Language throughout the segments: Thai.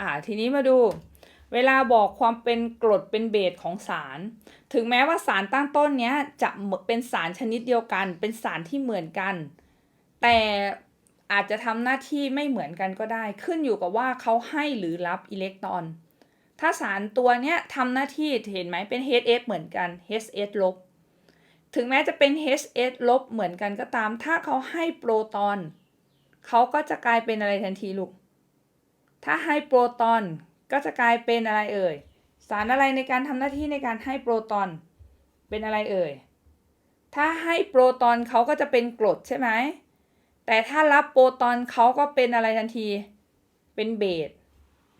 อ่าทีนี้มาดู เวลาบอกความเป็นกรดเป็นเบสของสาร ถึงแม้ว่าสารตั้งต้นเนี้ยจะเป็นสารชนิดเดียวกัน เป็นสารที่เหมือนกัน แต่อาจจะทำหน้าที่ไม่เหมือนกันก็ได้ ขึ้นอยู่กับว่าเขาให้หรือรับอิเล็กตรอน ถ้าสารตัวเนี้ยทำหน้าที่เห็นไหมเป็น HS เหมือนกัน HS ลบถึงแม้จะเป็น HS ลบเหมือนกันก็ตาม ถ้าเขาให้โปรตอน เขาก็จะกลายเป็นอะไรทันทีลูก ถ้าให้โปรตอนก็จะกลายเป็นอะไรเอ่ย สารอะไรในการทำหน้าที่ในการให้โปรตอน เป็นอะไรเอ่ย ถ้าให้โปรตอนเขาก็จะเป็นกรดใช่ไหม แต่ถ้ารับโปรตอนเขาก็เป็นอะไรทันที เป็นเบส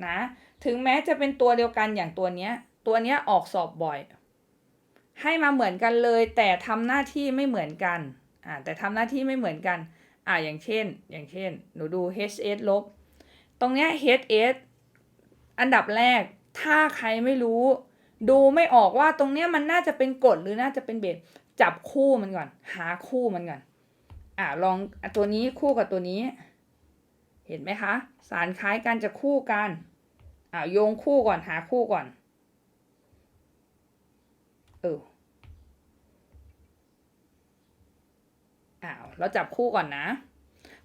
นะ ถึงแม้จะเป็นตัวเดียวกันอย่างตัวเนี้ย ตัวเนี้ยออกสอบบ่อย ให้มาเหมือนกันเลย แต่ทำหน้าที่ไม่เหมือนกัน อ่าแต่ทำหน้าที่ไม่เหมือนกัน อ่าอย่างเช่น อย่างเช่น หนูดู HS ลบ ตรงเนี้ย HS อันดับแรก ถ้าใครไม่รู้ ดูไม่ออกว่าตรงเนี้ยมันน่าจะเป็นกดหรือน่าจะเป็นเบสจับคู่มันก่อน หาคู่มันก่อน อ่าลองตัวนี้คู่กับตัวนี้ เห็นไหมคะ สารคล้ายกันจะคู่กันอ่าโยงคู่ก่อนหาคู่ก่อน เอออ้าวเราจับคู่ก่อนนะ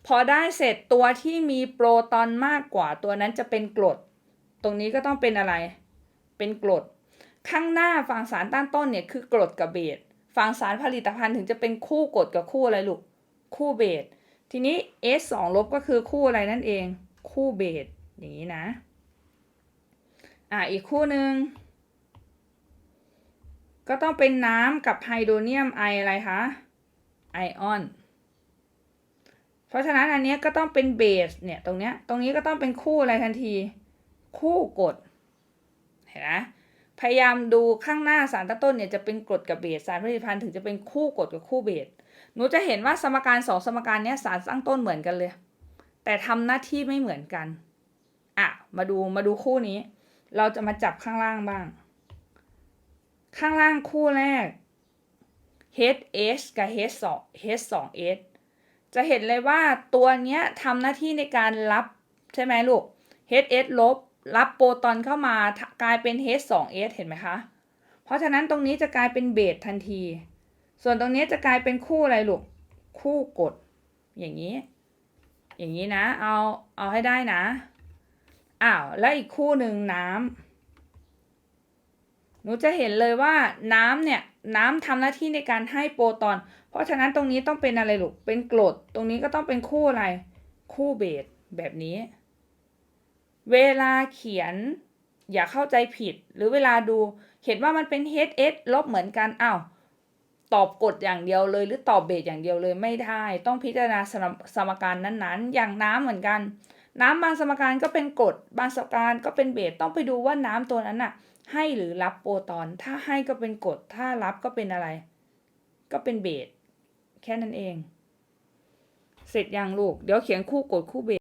พอได้เสร็จตัวที่มีโปรตอนมากกว่าตัวนั้นจะเป็นกรด ตรงนี้ก็ต้องเป็นอะไร เป็นกรด ข้างหน้าฝั่งสารต้านต้นเนี่ยคือกรดกับเบสฝั่งสารผลิตภัณฑ์ถึงจะเป็นคู่กรดกับคู่อะไรลูก คู่เบส ทีนี้ S 2ลบก็คือคู่อะไรนั่นเอง คู่เบสอย่างนี้นะ อ่าอีกคู่หนึ่งก็ต้องเป็นน้ำกับไฮโดรเนียมไออะไรคะ ไอออน เพราะฉะนั้นอันนี้ก็ต้องเป็นเบสเนี่ยตรงเนี้ยตรงนี้ก็ต้องเป็นคู่อะไรทันที คู่กรดเห็นไหมพยายามดูข้างหน้าสารตั้งต้นเนี่ยจะเป็นกรดกับเบสสารผลิตภัณฑ์ถึงจะเป็นคู่กรดกับคู่เบสหนูจะเห็นว่าสมการสองสมการเนี้ยสารตั้งต้นเหมือนกันเลย แต่ทำหน้าที่ไม่เหมือนกันอะมาดูมาดูคู่นี้ เราจะมาจับข้างล่างบ้าง ข้างล่างคู่แรก H กับ H 2 H 2 S จะเห็นเลยว่าตัวเนี้ยทำหน้าที่ในการรับใช่ไหมลูก HS ลบรับโปรตอนเข้ามากลายเป็น H 2 S เห็นไหมคะ เพราะฉะนั้นตรงนี้จะกลายเป็นเบสทันที ส่วนตรงนี้จะกลายเป็นคู่อะไรลูก คู่กด อย่างนี้ อย่างนี้นะ เอา เอาให้ได้นะ อ้าว แล้วอีกคู่หนึ่งน้ำ นูจะเห็นเลยว่าน้ำเนี่ยน้ำทำหน้าที่ในการให้โปรตอน เพราะฉะนั้นตรงนี้ต้องเป็นอะไรลูก เป็นกรด ตรงนี้ก็ต้องเป็นคู่อะไร คู่เบสแบบนี้ เวลาเขียนอย่าเข้าใจผิด หรือเวลาดูเห็นว่ามันเป็น HS ลบเหมือนกันอ้าวตอบกฎอย่างเดียวเลย หรือตอบเบสอย่างเดียวเลยไม่ได้ ต้องพิจารณาสมสมการนั้นๆ อย่างน้ำเหมือนกัน น้ำบางสมการก็เป็นกรดบางสมการก็เป็นเบสต้องไปดูว่าน้ำตัวนั้นน่ะ ให้หรือรับโปรตอน ถ้าให้ก็เป็นกรดถ้ารับก็เป็นอะไร ก็เป็นเบสแค่นั้นเอง เสร็จยังลูก เดี๋ยวเขียนคู่กรดคู่เบส